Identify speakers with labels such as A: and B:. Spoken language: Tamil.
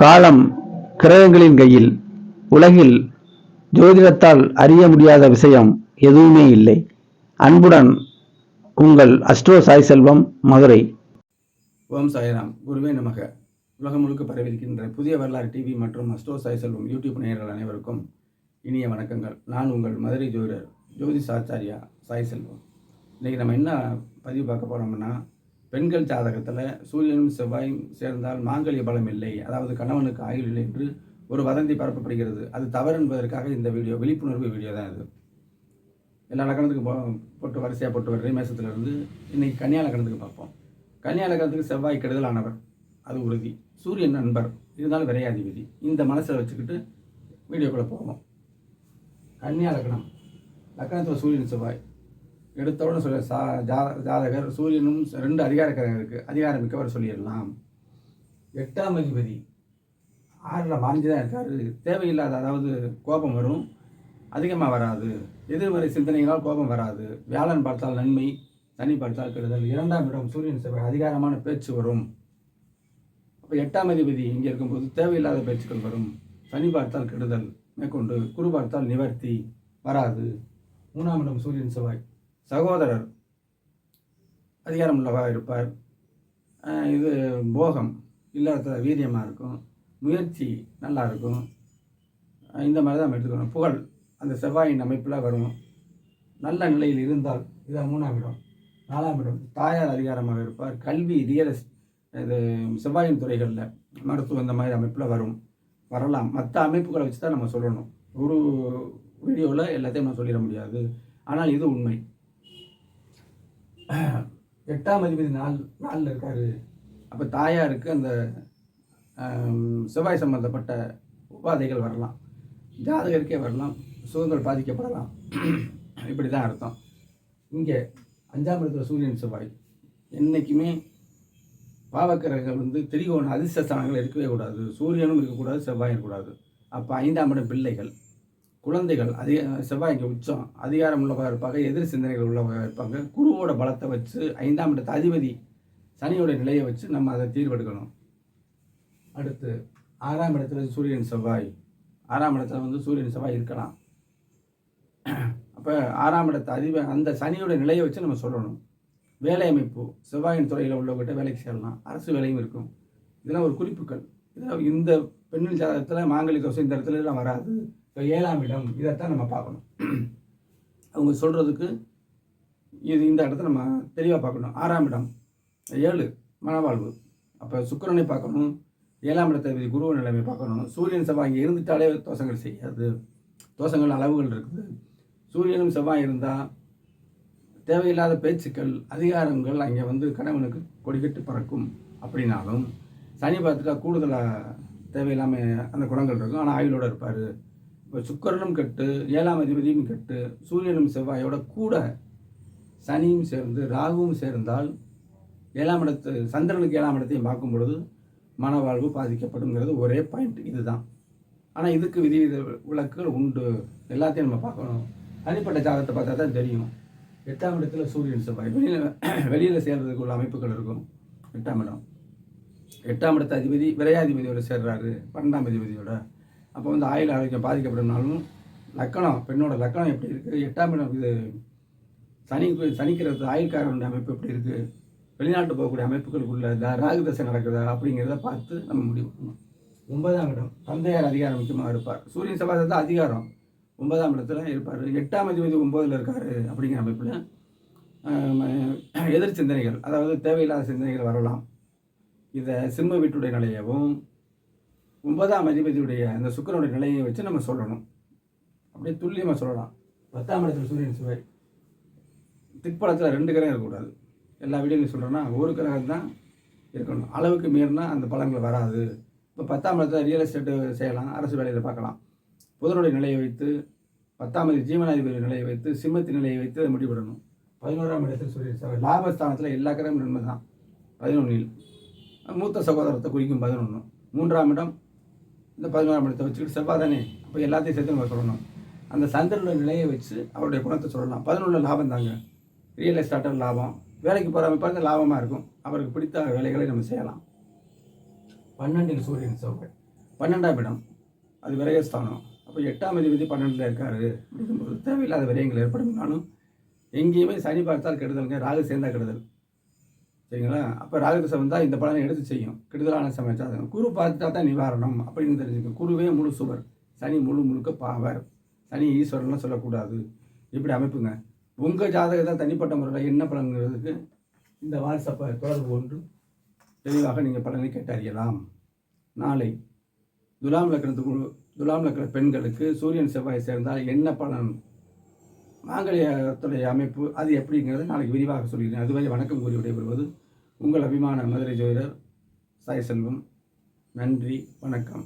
A: காலம் கிரகங்களின் கையில் உலகில் ஜோதிடத்தால் அறிய முடியாத விஷயம் எதுவுமே இல்லை. அன்புடன் உங்கள் அஸ்ட்ரோ சாய் செல்வம் மதுரை.
B: ஓம் சாய்ராம். குருவே நமக. உலகம் முழுக்க பரவிருக்கின்ற புதிய வரலாறு டிவி மற்றும் அஸ்ட்ரோ சாய் செல்வம் யூடியூப் நேயர்கள் அனைவருக்கும் இனிய வணக்கங்கள். நான் உங்கள் மதுரை ஜோதிடர் ஜோதிஷ் ஆச்சாரியா சாய் செல்வம். இன்றைக்கி நம்ம என்ன பதிவு பார்க்க போகிறோம்னா பெண்கள் ஜாதகத்தில் சூரியனும் செவ்வாயும் சேர்ந்தால் மாங்கல்ய பலம் இல்லை. அதாவது கணவனுக்கு ஆயுள் இல்லை என்று ஒரு வதந்தி பரப்பப்படுகிறது. அது தவறு என்பதற்காக இந்த வீடியோ விழிப்புணர்வு வீடியோ தான் இது. எல்லா லக்கணத்துக்கும் போ போட்டு வரிசையாக போட்டு வர்ற மேசத்துலேருந்து இன்றைக்கி கன்னியா லக்கணத்துக்கு பார்ப்போம். கன்னியா லக்கணத்துக்கு செவ்வாய் கெடுதலானவர் அது உறுதி. சூரியன் நண்பர். இருந்தாலும் விரையாதிபதி இந்த மனசில் வச்சுக்கிட்டு வீடியோக்குள்ளே போவோம். கன்னியா லக்கணம். லக்கணத்தில் சூரியன் செவ்வாய். எடுத்தவுடனே சொல்ல சா ஜா ஜாதகர் சூரியனும் ரெண்டு அதிகாரக்காரங்க இருக்குது அதிகாரம் மிக்கவர் சொல்லிடலாம். எட்டாம் அதிபதி. ஆறில் மாஞ்சி தான் இருக்கார். தேவையில்லாத அதாவது கோபம் வரும். அதிகமாக வராது. எதிர்மறை சிந்தனைகளால் கோபம் வராது. வியாழன் பார்த்தால் நன்மை சனி பார்த்தால் கெடுதல். இரண்டாம் இடம் சூரியன் செவ்வாய். அதிகாரமான பேச்சு வரும். அப்போ எட்டாம் அதிபதி இங்கே இருக்கும்போது தேவையில்லாத பேச்சுக்கள் வரும். சனி பார்த்தால் கெடுதல் மேற்கொண்டு குரு பார்த்தால் நிவர்த்தி வராது. மூணாம் இடம் சூரியன் செவ்வாய். சகோதரர் அதிகாரம் உள்ளவாக இருப்பார் இது போகம் இல்லாத வீரியமாக இருக்கும். முயற்சி நல்லா இருக்கும். இந்த மாதிரி தான் நம்ம எடுத்துக்கணும். புகழ் அந்த செவ்வாயின் அமைப்பில் வரும். நல்ல நிலையில் இருந்தால் இதான் மூணாம் இடம். நாலாம் இடம் தாயார் அதிகாரமாக இருப்பார். கல்வி ரியல் இது செவ்வாயின் துறைகளில் மருத்துவம் இந்த மாதிரி அமைப்பில் வரும். வரலாம். மற்ற அமைப்புகளை வச்சு தான் நம்ம சொல்லணும். ஒரு வீடியோவில் எல்லாத்தையும் நம்ம சொல்லிட முடியாது. ஆனால் இது உண்மை. எட்டாம் அதிபதி நாள் நாளில் இருக்கார். அப்போ தாயாருக்கு அந்த செவ்வாய் சம்பந்தப்பட்ட உபாதைகள் வரலாம். ஜாதகருக்கே வரலாம். சுகங்கள் பாதிக்கப்படலாம். இப்படி தான் அர்த்தம். இங்கே அஞ்சாம் இடத்துல சூரியன் செவ்வாய். என்றைக்குமே பாவக்கிரகங்கள் வந்து திரிகோண அதிர்ஷ்ட ஸ்தானங்கள் இருக்கவே கூடாது. சூரியனும் இருக்கக்கூடாது செவ்வாயும் இருக்கக்கூடாது. அப்போ ஐந்தாம் இடம் பிள்ளைகள். குழந்தைகள் அதிக செவ்வாய்க்கு உச்சம் அதிகாரம் உள்ளவங்க இருப்பாங்க எதிர் சிந்தனைகள் உள்ளவங்க இருப்பாங்க. குருவோட பலத்தை வச்சு ஐந்தாம் இடத்து அதிபதி சனியோட நிலையை வச்சு நம்ம அதை தீர்வெடுக்கணும். அடுத்து ஆறாம் இடத்துல சூரியன் செவ்வாய். ஆறாம் இடத்துல வந்து சூரியன் செவ்வாய் இருக்கலாம். அப்போ ஆறாம் இடத்து அதிப அந்த சனியோட நிலையை வச்சு நம்ம சொல்லணும். வேலை அமைப்பு செவ்வாயின் துறையில் உள்ளவங்ககிட்ட வேலைக்கு சேரலாம். அரசு வேலையும் இருக்கும். இதெல்லாம் ஒரு குறிப்புகள். இதெல்லாம் இந்த பெண்ணின் ஜாதகத்தில் மாங்கலி தோசை இந்த இடத்துல எல்லாம் வராது. இப்போ ஏழாம் இடம் இதைத்தான் நம்ம பார்க்கணும். அவங்க சொல்கிறதுக்கு இது இந்த இடத்த நம்ம தெளிவாக பார்க்கணும். ஆறாம் இடம் ஏழு மனவாழ்வு. அப்போ சுக்கரனை பார்க்கணும் ஏழாம் இடத்தை குருவ நிலைமை பார்க்கணும். சூரியன் செவ்வாய் இங்கே இருந்துட்டாலே தோஷங்கள் செய்யாது. தோஷங்கள் அளவுகள் இருக்குது. சூரியனும் செவ்வாய் இருந்தால் தேவையில்லாத பேச்சுக்கள் அதிகாரங்கள் அங்கே வந்து கணவனுக்கு கொடிக்கட்டு பறக்கும் அப்படின்னாலும் சனி பார்த்துட்டா கூடுதலாக தேவையில்லாமல் அந்த குணங்கள் இருக்கும். ஆனால் ஆயுளோடு இருப்பார். சுக்கிரனும் கெட்டு ஏழாம் அதிபதியும் கெட்டு சூரியனும் செவ்வாயோட கூட சனியும் சேர்ந்து ராகுவும் சேர்ந்தால் ஏழாம் இடத்து சந்திரனுக்கு ஏழாம் இடத்தையும் பார்க்கும் பொழுது மனவாழ்வு பாதிக்கப்படுங்கிறது ஒரே பாயிண்ட் இதுதான். ஆனால் இதுக்கு விதி விலக்குகள் உண்டு. எல்லாத்தையும் நம்ம பார்க்கணும். தனிப்பட்ட ஜாதகத்தை பார்த்தா தான் தெரியும். எட்டாம் இடத்துல சூரியன் செவ்வாய். வெளியில் வெளியில் சேர்றதுக்கு உள்ள அமைப்புகள் இருக்கும். எட்டாம் இடம். எட்டாம் இடத்து அதிபதி விரையாதிபதியோட சேர்றாரு. பன்னெண்டாம் அதிபதியோட. அப்போ வந்து ஆயுள் ஆரோக்கியம் பாதிக்கப்படும்னாலும் லக்கணம் பெண்ணோட லக்கணம் எப்படி இருக்குது எட்டாம் இடம் இது சனி சனிக்கிறது ஆயுள்காரனுடைய அமைப்பு எப்படி இருக்குது வெளிநாட்டு போகக்கூடிய அமைப்புகளுக்குள்ள ராகு தசை நடக்குதா அப்படிங்கிறத பார்த்து நம்ம முடிவு பண்ணணும். ஒன்பதாம் இடம் தந்தையார் அதிகாரம் முக்கியமாக இருப்பார். சூரியன் செவ்வாய் தான் அதிகாரம். ஒன்பதாம் இடத்துல இருப்பார். எட்டாம் அதிபதி ஒம்பதில் இருக்கார் அப்படிங்கிற அமைப்பில் எதிர் சிந்தனைகள் அதாவது தேவையில்லாத சிந்தனைகள் வரலாம். இதை சிம்ம வீட்டுடைய நிலையவும் ஒன்பதாம் அதிபதியுடைய அந்த சுக்கிரனுடைய நிலையை வச்சு நம்ம சொல்லணும். அப்படியே துல்லியமாக சொல்லலாம். பத்தாம் இடத்துல சூரியன் சுவை. திக்பலத்தில் ரெண்டு கிரகம் இருக்கக்கூடாது. எல்லா வீடியோலையும் சொல்கிறேன்னா ஒரு கிரகம் தான் இருக்கணும். அளவுக்கு மீறினா அந்த பலன்கள் வராது. இப்போ பத்தாம் இடத்துல ரியல் எஸ்டேட்டு செய்யலாம் அரசு வேலையில் பார்க்கலாம். புதனுடைய நிலையை வைத்து பத்தாம் தேதி ஜீவனாதிபதி நிலையை வைத்து சிம்மத்தின் நிலையை வைத்து அதை முடிவிடணும் பதினோராம் இடத்தில் சூரியன் செவ்வாய் லாபஸ்தானத்தில் எல்லா கிரகமும் நன்மை தான் பதினொன்றில் மூத்த சகோதரத்தை குறிக்கும் பதினொன்று மூன்றாம் இடம் இந்த பதினோராம் இடத்தை வச்சுக்கிட்டு செவ்வாய் தானே அப்போ எல்லாத்தையும் சேர்த்து நம்ம சொல்லணும். அந்த சந்திரனுடைய நிலையை வச்சு அவருடைய குணத்தை சொல்லலாம். பதினொன்று லாபம் தாங்க. ரியல் எஸ்டேட்டில் லாபம். வேலைக்கு போகிற அமைப்பாக லாபமாக இருக்கும். அவருக்கு பிடித்த வேலைகளை நம்ம செய்யலாம். பன்னெண்டில் சூரியன் செவ்வாய். பன்னெண்டாம் இடம். அது விரயஸ்தானம். அப்போ எட்டாம் அதிபதி பன்னெண்டில் இருக்காரு. அப்படிங்கும்போது தேவையில்லாத விரயங்கள் ஏற்படும்னாலும் எங்கேயுமே சனி பார்த்தால் கெடுதலுங்க. ராகு சேர்ந்தா கெடுதல். சரிங்களா? அப்போ ராகுதசை தான் இந்த பலனை எடுத்து செய்யும். கெடுதலான சமைச்சாதம் குரு பார்த்துட்டா தான் நிவாரணம் அப்படின்னு தெரிஞ்சுக்கோங்க குருவே முழு சுவர். சனி முழு முழுக்க பாவர். சனி ஈஸ்வரன்லாம் சொல்லக்கூடாது. இப்படி அமைப்புங்க? உங்கள் ஜாதகத்தை தனிப்பட்ட முறையில் என்ன பலன்கிறதுக்கு இந்த வாட்ஸ்அப்பை தொடர்பு ஒன்று தெளிவாக நீங்கள் பலனை கேட்டறியலாம். நாளை துலாம் லக்கணத்துக்கு துலாம் லக்கண பெண்களுக்கு சூரியன் செவ்வாய் சேர்ந்தால் என்ன பலன் மாங்கல்யத்துடைய அமைப்பு அது எப்படிங்கிறது நாளைக்கு விரிவாக சொல்கிறேன். அதுவரை வணக்கம் கூறி விடைபெறுவது உங்கள் அபிமான மதுரை ஜோதிடர் சாய் செல்வம். நன்றி வணக்கம்.